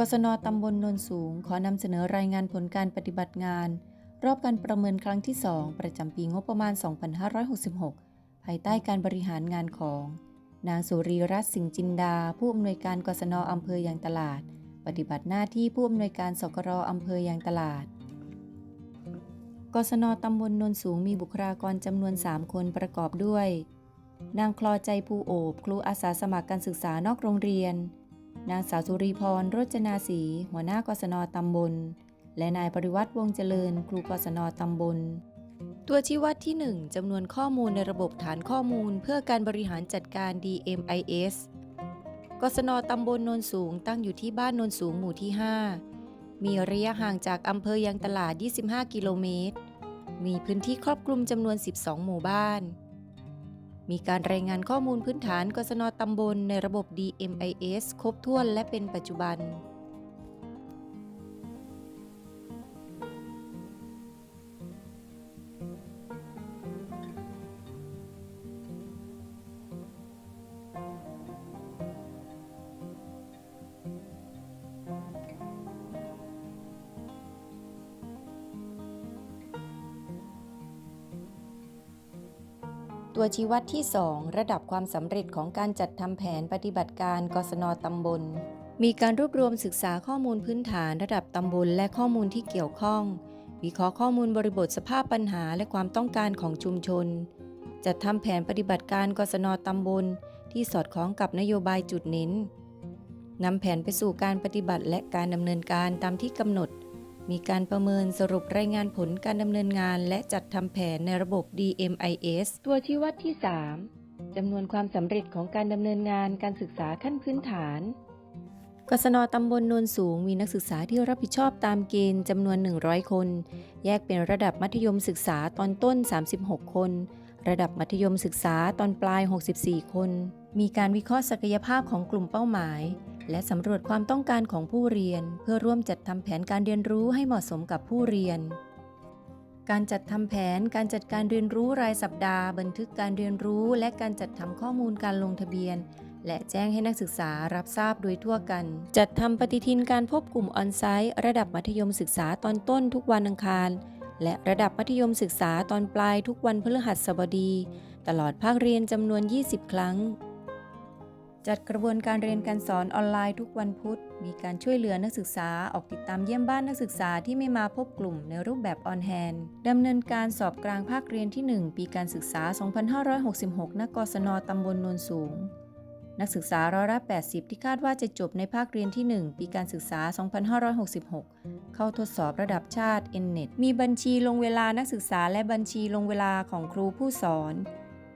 กศนตำบลนนสูง ขอนำเสนอรายงานผลการปฏิบัติงาน รอบการประเมินครั้งที่ 2 ประจำปีงบประมาณ 2566 ภายใต้การบริหารงานของ นางสุรีรัตน์สิงห์จินดา ผู้อำนวยการกศนอำเภอยางตลาด ปฏิบัติหน้าที่ผู้อำนวยการสกรอำเภอยางตลาด กศนตำบลนนสูงมีบุคลากรจำนวน 3 คนประกอบด้วย นางคลอใจภูโอบ ครูอาสาสมัครการศึกษานอกโรงเรียน นางสาวสุรีพรโรจนาศรีหัวหน้ากศนตำบล และนายปริวัติวงเจริญ ครูกศนตำบล ตัวชี้วัดที่ 1จำนวนข้อมูลในระบบฐานข้อมูล เพื่อการบริหารจัดการ DMIS กศนตำบลโนนสูงตั้งอยู่ที่บ้านโนนสูงหมู่ที่ 5 มีระยะห่างจากอำเภอยางตลาด 25 กิโลเมตร มีพื้นที่ครอบคลุมจำนวน 12 หมู่บ้าน มีการรายงานข้อมูลพื้นฐานกศนตำบลในระบบ DMIS ครบถ้วนและเป็นปัจจุบัน ตัวชี้วัดที่ 2 ระดับความสำเร็จของการจัดทำแผนปฏิบัติการกศนตำบล มีการรวบรวมศึกษาข้อมูลพื้นฐานระดับตำบลและข้อมูลที่เกี่ยวข้อง วิเคราะห์ข้อมูลบริบทสภาพปัญหาและความต้องการของชุมชน จัดทำแผนปฏิบัติการกศนตำบล ที่สอดคล้องกับนโยบายจุดเน้นนำแผนไปสู่การปฏิบัติและการดำเนินการตามที่กำหนด มีการประเมินสรุปรายงานผลการดำเนินงาน และจัดทำแผนในระบบ DMIS ตัวชี้วัดที่ 3จำนวนความสำเร็จของการดำเนินงานการศึกษาขั้นพื้นฐานกศนตำบลโนนสูงมีนักศึกษาที่รับผิดชอบตามเกณฑ์จำนวน 100 คน แยกเป็นระดับมัธยมศึกษาตอนต้น 36 คน ระดับมัธยมศึกษาตอนปลาย 64 คน มีการวิเคราะห์ศักยภาพของกลุ่มเป้าหมาย และสำรวจความต้องการของผู้เรียน เพื่อร่วมจัดทำแผนการเรียนรู้ให้เหมาะสมกับผู้เรียน การจัดทำแผนการจัดการเรียนรู้รายสัปดาห์ บันทึกการเรียนรู้ และการจัดทำข้อมูลการลงทะเบียน และแจ้งให้นักศึกษารับทราบโดยทั่วกัน จัดทำปฏิทินการพบกลุ่มออนไซต์ระดับมัธยมศึกษาตอนต้นทุกวันอังคาร และระดับมัธยมศึกษาตอนปลายทุกวันพฤหัสบดี ตลอดภาคเรียนจำนวน 20 ครั้ง จัดกระบวนการเรียนการสอนออนไลน์ทุกวันพุธ มีการช่วยเหลือนักศึกษาออกติดตามเยี่ยมบ้านนักศึกษาที่ไม่มาพบกลุ่มในรูปแบบออนแฮนดำเนินการสอบกลางภาคเรียนที่ 1 ปีการศึกษา 2566 ณ กศนตำบลนนสูง นักศึกษาร้อยละ80 ที่คาดว่าจะจบในภาคเรียนที่ 1 ปีการศึกษา 2566 เข้าทดสอบระดับชาติ NNET มีบัญชีลงเวลานักศึกษาและบัญชีลงเวลาของครูผู้สอน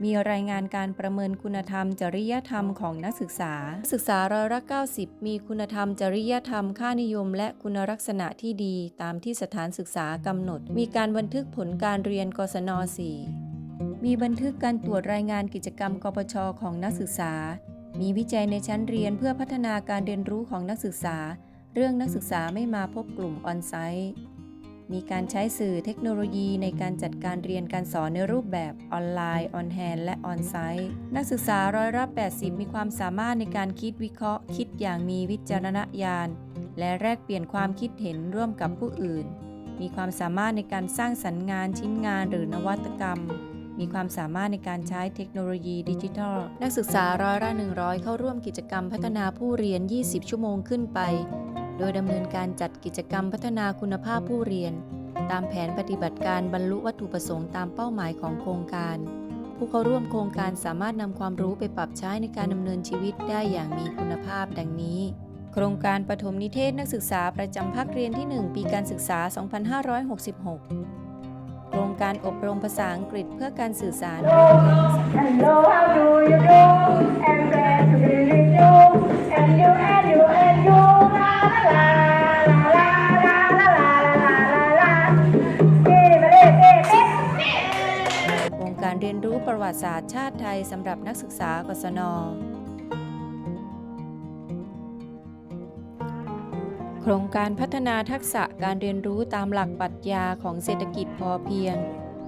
มีรายงานการประเมินคุณธรรม จริยธรรมของนักศึกษา ศึกษาร้อยละ90 มีคุณธรรม จริยธรรม ค่านิยม และคุณลักษณะที่ดี ตามที่สถานศึกษากำหนด มีการบันทึกผลการเรียนกศน 4 มีบันทึกการตรวจรายงานกิจกรรมกปชของนักศึกษา มีวิจัยในชั้นเรียนเพื่อพัฒนาการเรียนรู้ของนักศึกษา เรื่องนักศึกษาไม่มาพบกลุ่มออนไซต์ มีการใช้สื่อเทคโนโลยีในการจัดการเรียนการสอนในรูปแบบออนไลน์ออนแฮนและออนไซต์นักศึกษาร้อยละ80 มีความสามารถในการคิดวิเคราะห์ คิดอย่างมีวิจารณญาณ และแลกเปลี่ยนความคิดเห็นร่วมกับผู้อื่น มีความสามารถในการสร้างสรรค์งานชิ้นงานหรือนวัตกรรมมีความสามารถในการใช้เทคโนโลยีดิจิทัล นักศึกษาร้อยละ100 เข้าร่วมกิจกรรมพัฒนาผู้เรียน 20 ชั่วโมงขึ้นไป โดยดำเนินการจัดกิจกรรมพัฒนาคุณภาพผู้เรียน ตามแผนปฏิบัติการบรรลุวัตถุประสงค์ตามเป้าหมายของโครงการ ผู้เข้าร่วมโครงการสามารถนำความรู้ไปปรับใช้ในการดำเนินชีวิตได้อย่างมีคุณภาพดังนี้ โครงการปฐมนิเทศนักศึกษาประจำภาคเรียนที่ 1 ปีการศึกษา 2566 โครงการอบรมภาษาอังกฤษเพื่อการสื่อสาร Hello, how do you do? And glad to be with you. And you and you and รู้ประวัติศาสตร์ชาติไทยสำหรับนักศึกษากศน โครงการพัฒนาทักษะการเรียนรู้ตามหลักปรัชญาของเศรษฐกิจพอเพียง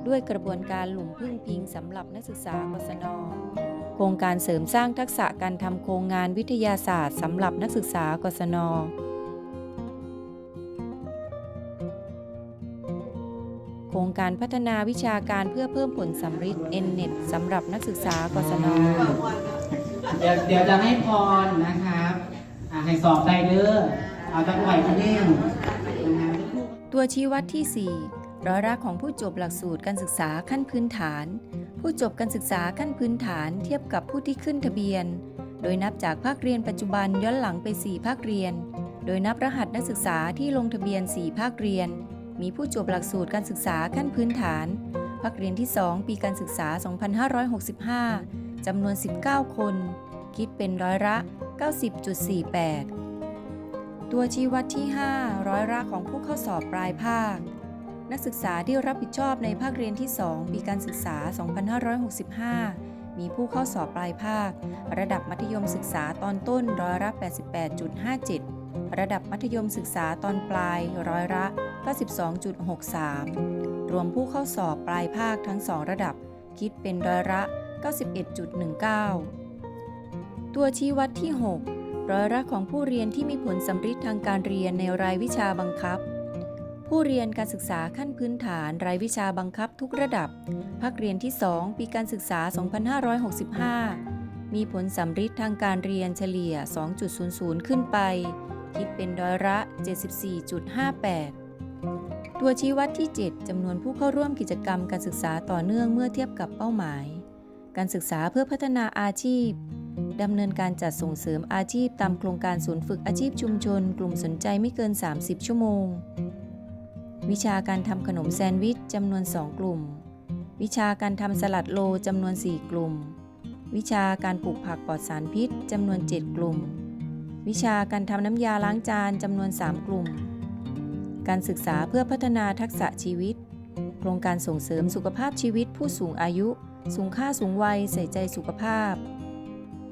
ด้วยกระบวนการหลุมพึ่งพิงสำหรับนักศึกษากศน โครงการเสริมสร้างทักษะการทำโครงงานวิทยาศาสตร์สำหรับนักศึกษากศน การพัฒนาวิชาการเพื่อเพิ่มผลสัมฤทธิ์ NNET สำหรับนักศึกษากศนเดี๋ยวเดี๋ยวจะให้พรนะครับอ่าให้สอบได้เด้อเอาจังไหวคะแนนนะครับตัวชี้วัดที่ 4 ร้อยละของผู้จบหลักสูตรการศึกษาขั้นพื้นฐาน ผู้จบการศึกษาขั้นพื้นฐานเทียบกับผู้ที่ขึ้นทะเบียน โดยนับจากภาคเรียนปัจจุบันย้อนหลังไป 4 ภาคเรียน โดยนับรหัสนักศึกษาที่ลงทะเบียน 4 ภาคเรียน มีผู้จบหลักสูตรการศึกษาขั้นพื้นฐานภาคเรียนที่ 2 ปีการศึกษา 2565 จำนวน 19 คน คิดเป็นร้อยละ 90.48 ตัวชี้วัดที่ 5 ร้อยละของผู้เข้าสอบปลายภาค นักศึกษาที่รับผิดชอบในภาคเรียนที่ 2 ปีการศึกษา 2565 มีผู้เข้าสอบปลายภาค ระดับมัธยมศึกษาตอนต้นร้อยละ88.57 ระดับมัธยมศึกษาตอนปลายร้อยละ92.63 รวมผู้เข้าสอบปลายภาคทั้ง 2 ระดับ คิดเป็นร้อยละ 91.19 ตัวชี้วัดที่ 6 ร้อยละของผู้เรียนที่มีผลสำฤทธิ์ทางการเรียนในรายวิชาบังคับ ผู้เรียนการศึกษาขั้นพื้นฐานรายวิชาบังคับทุกระดับ ภาคเรียนที่ 2 ปีการศึกษา 2565 มีผลสำฤทธิ์ทางการเรียนเฉลี่ย 2.00 ขึ้นไป คิดเป็นร้อยละ 74.58 ตัวชี้วัดที่ 7จำนวนผู้เข้าร่วมกิจกรรมการศึกษาต่อเนื่องเมื่อเทียบกับเป้าหมาย การศึกษาเพื่อพัฒนาอาชีพดำเนินการจัดส่งเสริมอาชีพตามโครงการศูนย์ฝึกอาชีพชุมชน กลุ่มสนใจไม่เกิน 30 ชั่วโมง วิชาการทำขนมแซนด์วิชจำนวน 2 กลุ่ม วิชาการทำสลัดโลจำนวน 4 กลุ่ม วิชาการปลูกผักปลอดสารพิษจำนวน 7 กลุ่ม วิชาการทำน้ำยาล้างจานจำนวน 3 กลุ่ม การศึกษาเพื่อพัฒนาทักษะชีวิต โครงการส่งเสริมสุขภาพชีวิตผู้สูงอายุ สูงค่าสูงวัยใส่ใจสุขภาพ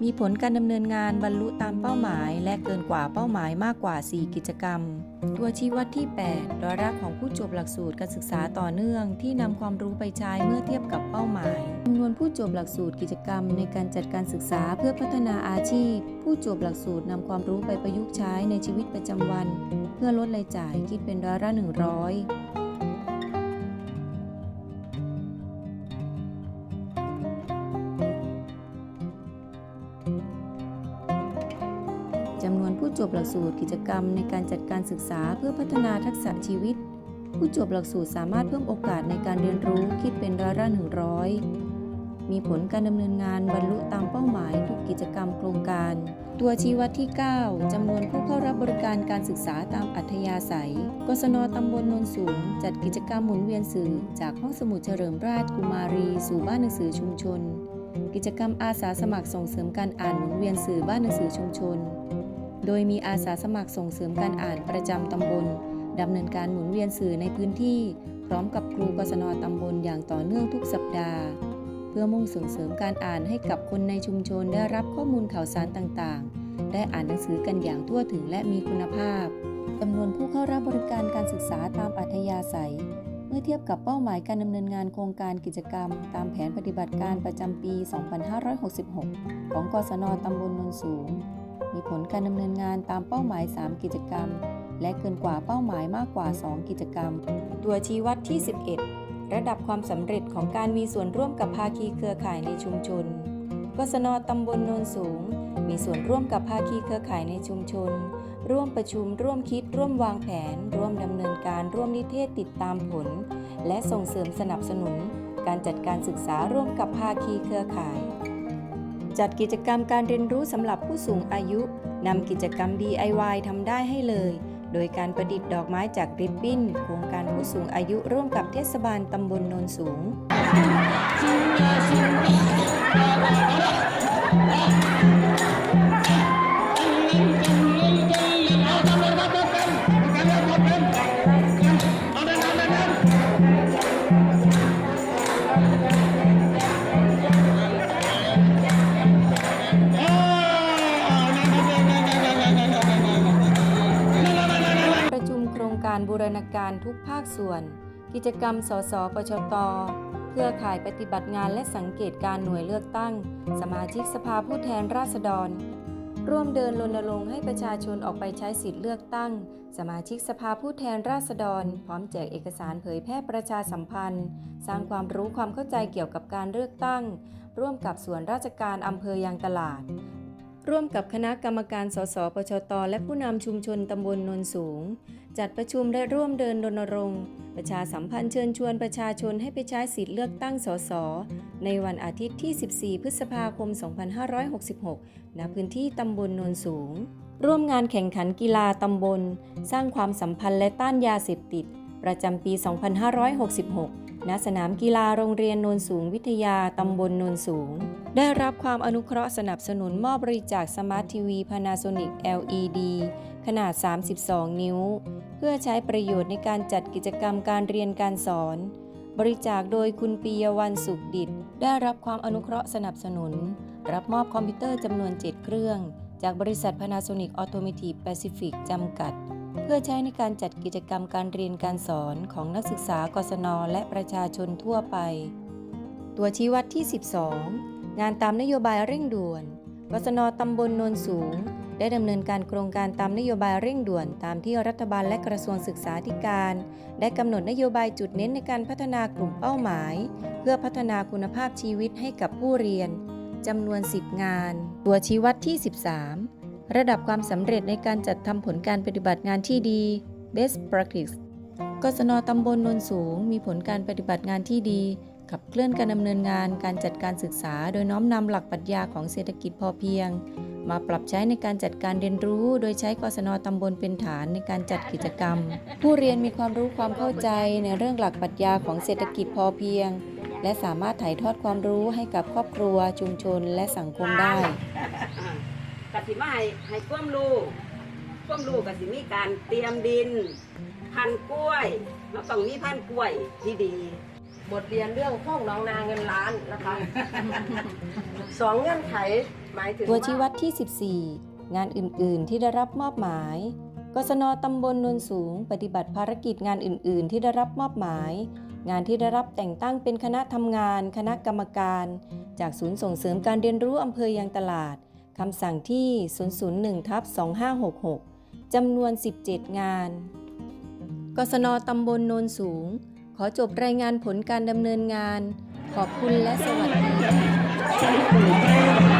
มีผลการดำเนินงานบรรลุตามเป้าหมายและเกินกว่าเป้าหมายมากกว่า 4 กิจกรรม ตัวชี้วัดที่ 8 รอยละของผู้จบหลักสูตรการศึกษาต่อเนื่อง ที่นำความรู้ไปใช้เมื่อเทียบกับเป้าหมายจำนวนผู้จบหลักสูตรกิจกรรม ในการจัดการศึกษาเพื่อพัฒนาอาชีพ ผู้จบหลักสูตรนำความรู้ไปประยุกต์ใช้ในชีวิตประจำวัน เพื่อลดรายจ่ายคิดเป็นร้อยละ100 จำนวนผู้จบหลักสูตรกิจกรรมในการจัดการศึกษาเพื่อพัฒนาทักษะชีวิต ผู้จบหลักสูตรสามารถเพิ่มโอกาสในการเรียนรู้คิดเป็นร้อยละ100มีผลการดำเนินงานบรรลุตามเป้าหมายทุกกิจกรรมโครงการ ตัวชี้วัดที่ 9จำนวนผู้เข้ารับบริการการศึกษาตามอัธยาศัย กศนตำบลโนนสูง จัดกิจกรรมหมุนเวียนสื่อ จากห้องสมุดเฉลิมราชกุมารี สู่บ้านหนังสือชุมชน กิจกรรมอาสาสมัครส่งเสริมการอ่านหมุนเวียนสื่อบ้านหนังสือชุมชน โดยมีอาสาสมัครส่งเสริมการอ่านประจำตำบลดำเนินการหมุนเวียนสื่อในพื้นที่ พร้อมกับครูกศนตำบลอย่างต่อเนื่องทุกสัปดาห์ เพื่อมุ่งส่งเสริมการอ่านให้กับคนในชุมชนได้รับข้อมูลข่าวสารต่างๆ ได้อ่านหนังสือกันอย่างทั่วถึงและมีคุณภาพจำนวนผู้เข้ารับบริการการศึกษาตามอัธยาศัย เมื่อเทียบกับเป้าหมายการดำเนินงานโครงการกิจกรรม ตามแผนปฏิบัติการประจำปี 2566 ของกศนตำบลนนสูง มีผลการดำเนินงานตามเป้าหมาย 3 กิจกรรม และเกินกว่าเป้าหมายมากกว่า 2 กิจกรรม ตัวชี้วัดที่ 11 ระดับความสำเร็จของการมีส่วนร่วมกับภาคีเครือข่ายในชุมชนกศนตำบลโนนสูง มีส่วนร่วมกับภาคีเครือข่ายในชุมชน ร่วมประชุม ร่วมคิด ร่วมวางแผน ร่วมดำเนินการ ร่วมนิเทศติดตามผล และส่งเสริมสนับสนุน การจัดการศึกษาร่วมกับภาคีเครือข่าย จัดกิจกรรมการเรียนรู้สำหรับผู้สูงอายุ นำกิจกรรม DIY ทำได้ให้เลย โดยการประดิษฐ์ดอกไม้จากริบบิ้น โครงการผู้สูงอายุร่วมกับเทศบาลตำบลโนนสูงปร การทุกภาคส่วน กิจกรรม สสปชต เครือข่ายปฏิบัติงานและสังเกตการหน่วยเลือกตั้ง สมาชิกสภาผู้แทนราษฎร ร่วมเดินรณรงค์ให้ประชาชนออกไปใช้สิทธิ์เลือกตั้ง สมาชิกสภาผู้แทนราษฎร พร้อมแจกเอกสารเผยแพร่ประชาสัมพันธ์ สร้างความรู้ความเข้าใจเกี่ยวกับการเลือกตั้ง ร่วมกับส่วนราชการอำเภอยางตลาด ร่วมกับคณะกรรมการ สสปชต และผู้นำชุมชนตำบลนนสูง จัดประชุมและร่วมเดินรณรงค์ ประชาสัมพันธ์เชิญชวนประชาชนให้ไปใช้สิทธิ์เลือกตั้งสส ในวันอาทิตย์ที่ 14 พฤษภาคม 2566 ณ พื้นที่ตำบลนนสูง ร่วมงานแข่งขันกีฬาตำบล สร้างความสัมพันธ์และต้านยาเสพติด ประจำปี 2566 ณสนามกีฬาโรงเรียนโนนสูงวิทยาตำบลโนนสูง ได้รับความอนุเคราะห์สนับสนุนมอบบริจาคสมาร์ททีวี Panasonic LED ขนาด 32 นิ้ว เพื่อใช้ประโยชน์ในการจัดกิจกรรมการเรียนการสอน บริจาคโดยคุณปียวันสุขดิต ได้รับความอนุเคราะห์สนับสนุน รับมอบคอมพิวเตอร์จำนวน 7 เครื่อง จากบริษัท Panasonic Automotive Pacific จำกัด เพื่อใช้ในการจัดกิจกรรมการเรียนการสอนของนักศึกษากศนและประชาชนทั่วไป ตัวชี้วัดที่ 12 งานตามนโยบายเร่งด่วนกศนตำบลโนนสูง ได้ดำเนินการโครงการตามนโยบายเร่งด่วนตามที่รัฐบาลและกระทรวงศึกษาธิการ ได้กำหนดนโยบายจุดเน้นในการพัฒนากลุ่มเป้าหมาย เพื่อพัฒนาคุณภาพชีวิตให้กับผู้เรียนจำนวน 10 งาน ตัวชี้วัดที่ 13 ระดับความสำเร็จในการจัดทำผลการปฏิบัติงานที่ดี Best Practice กศนตำบลนนสูง มีผลการปฏิบัติงานที่ดี ขับเคลื่อนการดำเนินงานการจัดการศึกษา โดยน้อมนำหลักปรัชญาของเศรษฐกิจพอเพียง มาปรับใช้ในการจัดการเรียนรู้ โดยใช้กศนตำบลเป็นฐานในการจัดกิจกรรม ผู้เรียนมีความรู้ความเข้าใจในเรื่องหลักปรัชญาของเศรษฐกิจพอเพียง และสามารถถ่ายทอดความรู้ให้กับครอบครัว ชุมชน และสังคมได้ กสิมาให้ให้ความรู้ความรู้กสิมีการเตรียมดิน พันธุ์กล้วยเราต้องมีพันธุ์กล้วยที่ดี บทเรียนเรื่องห้องน้องนาเงินล้านนะคะสองเงื่อนไขหมายถึงตัวชี้วัดที่ 14 งานอื่น ๆ ที่ได้รับมอบหมายกศนตำบลนนสูง ปฏิบัติภารกิจงานอื่น ๆ ที่ได้รับมอบหมาย งานที่ได้รับแต่งตั้งเป็นคณะทำงาน คณะกรรมการ จากศูนย์ส่งเสริมการเรียนรู้อำเภอยางตลาด คำสั่งที่ 001ทับ2566 จำนวน 17 งาน กศนตำบลโนนสูง ขอจบรายงานผลการดำเนินงาน ขอบคุณและสวัสดี